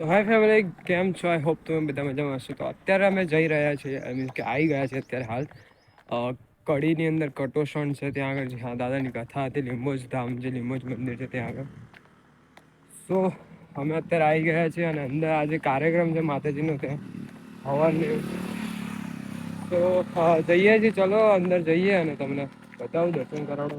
તો હાય ફેમિલી કેમ છો? આઈ હોપ તમે બધા મજામાં હશો. તો અત્યારે અમે જઈ રહ્યા છીએ આઈ મીન કે આવી ગયા છે અત્યારે હાલ. કડીની અંદર કટોષણ છે, ત્યાં આગળ જ્યાં દાદાની કથા હતી, લીંબોજ ધામ, જે લીંબોજ મંદિર છે ત્યાં આગળ. સો અમે અત્યારે આવી ગયા છીએ અને અંદર આજે કાર્યક્રમ છે માતાજીનો ત્યાં. હવાને તો જઈએ છીએ, ચલો અંદર જઈએ અને તમને બતાવું, દર્શન કરાવડો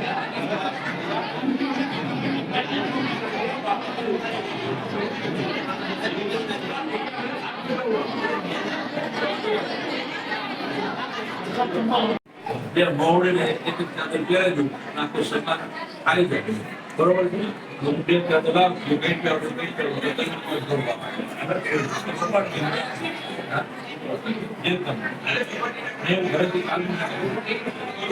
બે મોવડીને એક પહેરાવી દઉં નાખો સન્માન ખાલી જાય બરોબર છે હું બે લાવ હું કઈ પહેરું છું કઈ પહેરું છું કઈ કોઈ કરવા? જે તમે મેં ઘરેથી કાઢી નાખ્યું.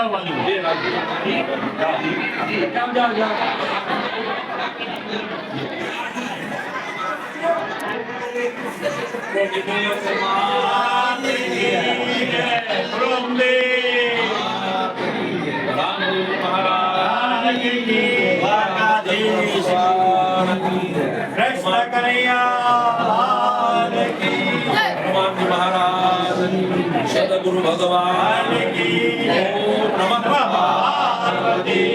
Selamat maju. Jam jam સદગુરુ ભગવાન ઓમ નમઃ. પાર્વતી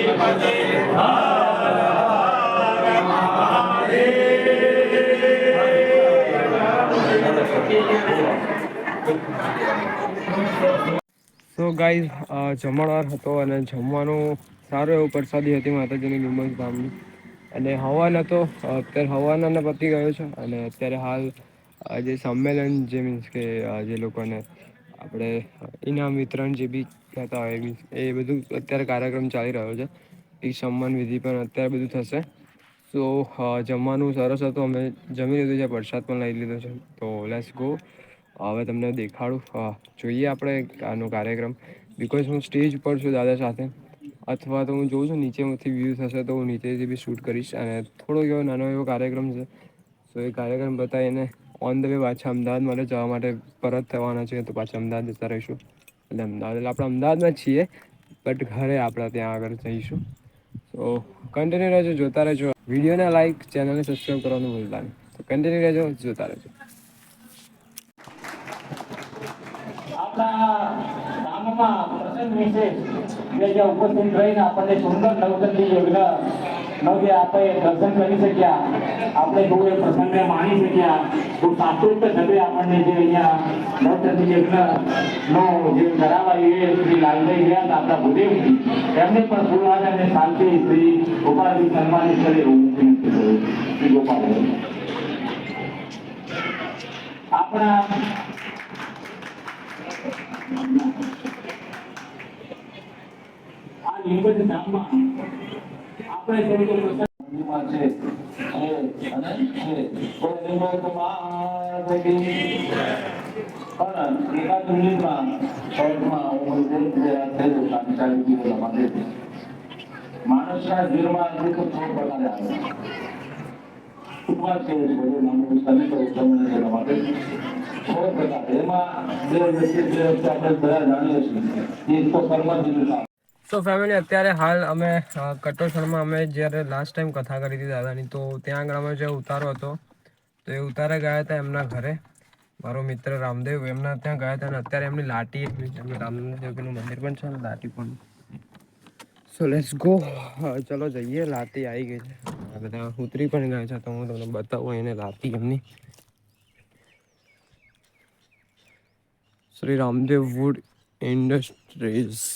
સો ગાઈઝ જમણવાર હતો અને જમવાનું સારું એવું પ્રસાદી હતી માતાજીની લીંબજ ધામની. અને હવન હતો અત્યારે હવન પતી ગયો છે. અને અત્યારે હાલ જે સંમેલન જે મીન્સ કે જે લોકોને આપણે ઇનામ વિતરણ જે બી કહેતા હોય મીન્સ એ બધું અત્યારે કાર્યક્રમ ચાલી રહ્યો છે. એ સન્માન વિધિ પણ અત્યારે બધું થશે. સો જમવાનું સરસ હતું. અમે જમી લીધું છે, પ્રસાદ પણ લઈ લીધો છે. તો લેટ્સ ગો હવે તમને દેખાડું. જોઈએ આપણે આનો કાર્યક્રમ. બિકોઝ હું સ્ટેજ પર છું દાદા સાથે. અથવા તો હું જોઉં છું નીચેમાંથી વ્યૂ થશે તો હું નીચેથી બી શૂટ કરીશ. અને થોડો એવો નાનો એવો કાર્યક્રમ છે. સો એ કાર્યક્રમ બતાવીને ઓન ધ વે પાછા અમદાવાદ માટે જવા માટે પરત થવાના છે તો પાછા અમદાવાદ જતા રહીશું. એટલે અમદાવાદ, એટલે આપણે અમદાવાદમાં છીએ બટ ઘરે આપણે ત્યાં આગળ જઈશું. તો કન્ટિન્યુ રહેજો, જોતા રહેજો. વિડીયોને લાઈક ચેનલને સબસ્ક્રાઈબ કરવાનું ભૂલતા નહીં. તો કન્ટિન્યુ રહેજો, જોતા રહેજો. આપણા વિશેષ જે ઉપસ્થિત રહીને આપણને સુંદર નવતંત્રી યજ્ઞ નવજે આપણે દર્શન કરી શક્યા. આપણે બહુ એ પ્રસંગને માણી શક્યા. તો સાત્વિક ઢબે આપણને જે અહીંયા નવચંડી યજ્ઞનો જે કરાવાયું એ શ્રી લાલભાઈ ગયા હતા આપણા ભૂદેવ એમને પણ ગુરુવાર અને શાંતિ શ્રી ગોપાલજી સન્માનિત કરે એવું શ્રી ગોપાલ આપણા આ લીંબજ ધામમાં છે. માણસના દુઃખ ત્રણ પ્રકારે આવે ઉપવાસ છે બધું નાનું તમે તો તમને તેના માટે. છ પ્રકાર. એમાં બે વ્યક્તિ જે આપણે બધા જાણીએ છીએ એક તો કર્મજીવી સો ફેમિલી અત્યારે હાલ અમે કટોસરમાં અમે જ્યારે લાસ્ટ ટાઈમ કથા કરી હતી દાદાની, તો ત્યાં આગળ અમે જે ઉતારો હતો, તો એ ઉતારે ગયા હતા એમના ઘરે. મારો મિત્ર રામદેવ એમના ત્યાં ગયા હતા અને અત્યારે એમની લાટી રામદેવનું મંદિર પણ છે ને, લાટી પણ. સો લેટ્સ ગો ચલો જઈએ, લાટી આવી ગઈ છે. બધા ઉતરી પણ ગયા છે, તો હું તમને બતાવું એને લાટી એમની. શ્રી રામદેવ વુડ ઇન્ડસ્ટ્રીઝ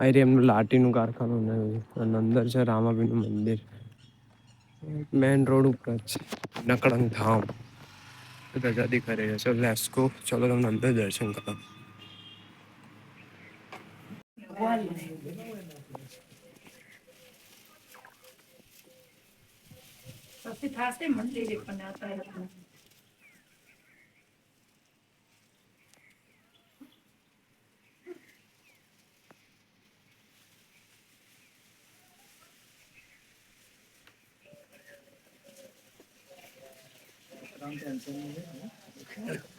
આ રે એમનું લાટીનું કારખાનું અને અંદર છે રામાબીનું મંદિર મેન રોડ ઉપર જ છે નકળંગ ધામ દાદાદી કરે છે ચલો લેસ્કો ચલો તમને અંદર દર્શન કરો પછી થશે મંદિરે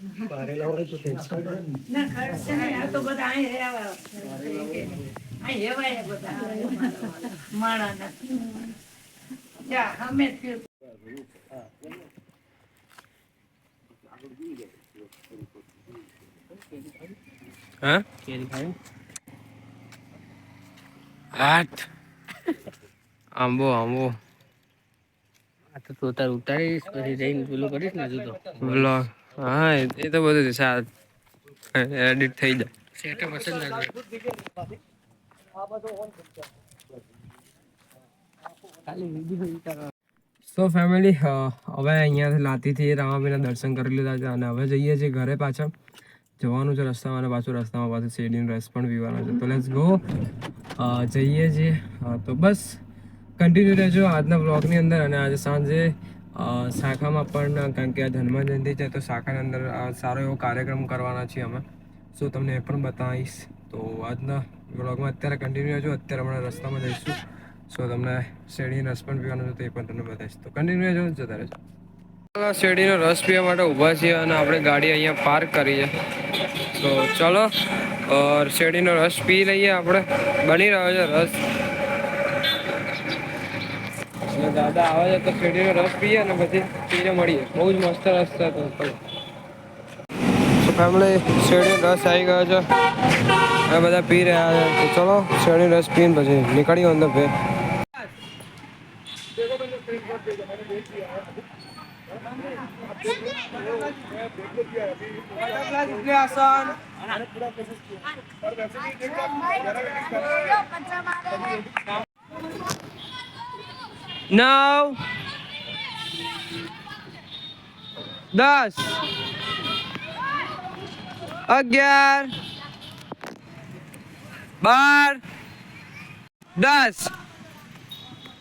પણ અત્યારે તો. ના ખર્ચે નહીં, આ તો બધા અહીં રહેવા. અહીં રહેવાય બધા માણાના. જા, અમે જ થયું. હા હાથ આંબો આંબો આ તો તું તાર ઉતારીશ પછી જઈને પેલું કરીશ ને હજુ તો બ્લોગ હા એ તો બધું છે. સા એડિટ થઈ જાય. સેટઅપ હશે ને સો ફેમિલી હવે અહીંયાથી લાતીથી રામાભાઈના દર્શન કરી લીધા છે અને હવે જઈએ છીએ ઘરે પાછા. જવાનું છે રસ્તામાં અને પાછું રસ્તામાં પાછું શેરડીનો રસ પણ પીવાનો છે. તો લેટ્સ ગો જઈએ છીએ. તો બસ કન્ટિન્યુ રહેજો આજના બ્લોગની અંદર અને આજે સાંજે શાખામાં પણ, કારણ કે આ જન્મજયંતિ જયંતિ છે, તો શાખાની અંદર સારો એવો કાર્યક્રમ કરવાના છીએ અમે. સો તમને એ પણ બતાવીશ. તો આજના બ્લોગમાં અત્યારે કન્ટિન્યુ રહેજો. અત્યારે હમણાં રસ્તામાં જઈશું. સો તમને શેરડી રસ પણ પીવાનો છે, તો એ પણ તમને બતાવીશ. તો કન્ટિન્યુ રહેજો, જતા રહેજો. શેરડીનો રસ પીવા માટે ઊભા છીએ અને આપણે ગાડી અહીંયા પાર્ક કરી છે. તો ચલો શેરડીનો રસ પી લઈએ આપણે. બની રહ્યો છે રસ. દાદા આવે છે તો શેરડીનો રસ પીએ અને પછી પીને મળીએ. બહુ જ મસ્ત રસ છે તો ચલો ફેમિલી શેરડીનો રસ આવી ગયો છે. હવે બધા પી રહ્યા છે. તો ચલો, શેરડીનો રસ પીને પછી નીકળીએ અંદર ફેર. નવ દસ અગિયાર બાર દસ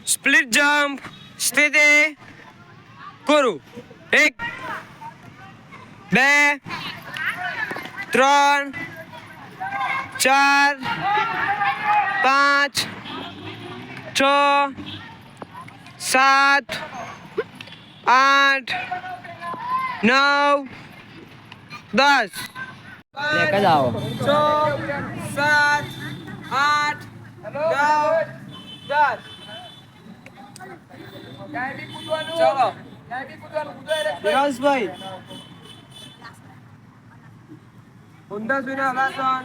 સ્પ્લિટ જમ્પ સ્થિતિ કરું એક બે ત્રણ ચાર પાંચ છ સાત આઠ નવ દસ. લેક જ આવો છ સાત આઠ નવ દસ ચલો વિરાજભાઈ સુઈને હલાસન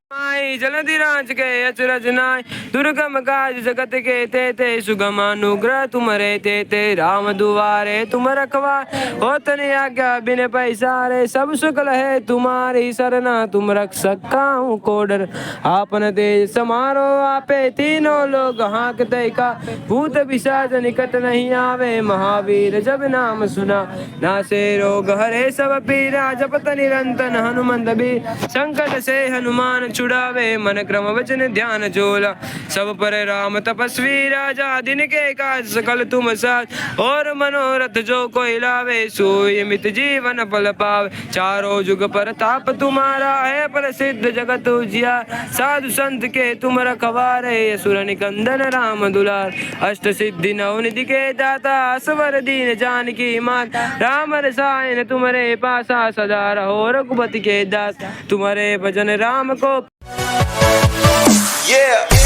नाय जलधि राज गए अचरज नाय दुर्गम काज जगत के ते ते सुगम अनुग्रह तुम रे ते ते राम दुआरे तुम रखवा हो तन आज्ञा बिन पैसा रे सब सुकल है तुम्हारी सरना तुम रख सका हूँ कोडर आपन तेज समारो आपे तीनों लोग हाँक का भूत पिशाच निकट नहीं आवे महावीर जब नाम सुना नासे रोग हरे सब पीरा जपत निरंतन हनुमंत भी संकट से हनुमान छुड़ा लावे मन क्रम वचन ध्यान जोला सब पर राम तपस्वी राजा दिन के काज सकल तुम साथ और मनोरथ जो कोई लावे सोई मित जीवन फल पावे चारों जुग पर ताप तुम्हारा है प्रसिद्ध जगत उजिया साधु संत के तुम रखवारे सुर निकंदन राम दुलार अष्ट सिद्धि नव निधि के दाता असवर दीन जान की माता राम रसायन तुम्हारे पासा सदा रहो रघुपति के दास तुम्हारे भजन राम को Yeah.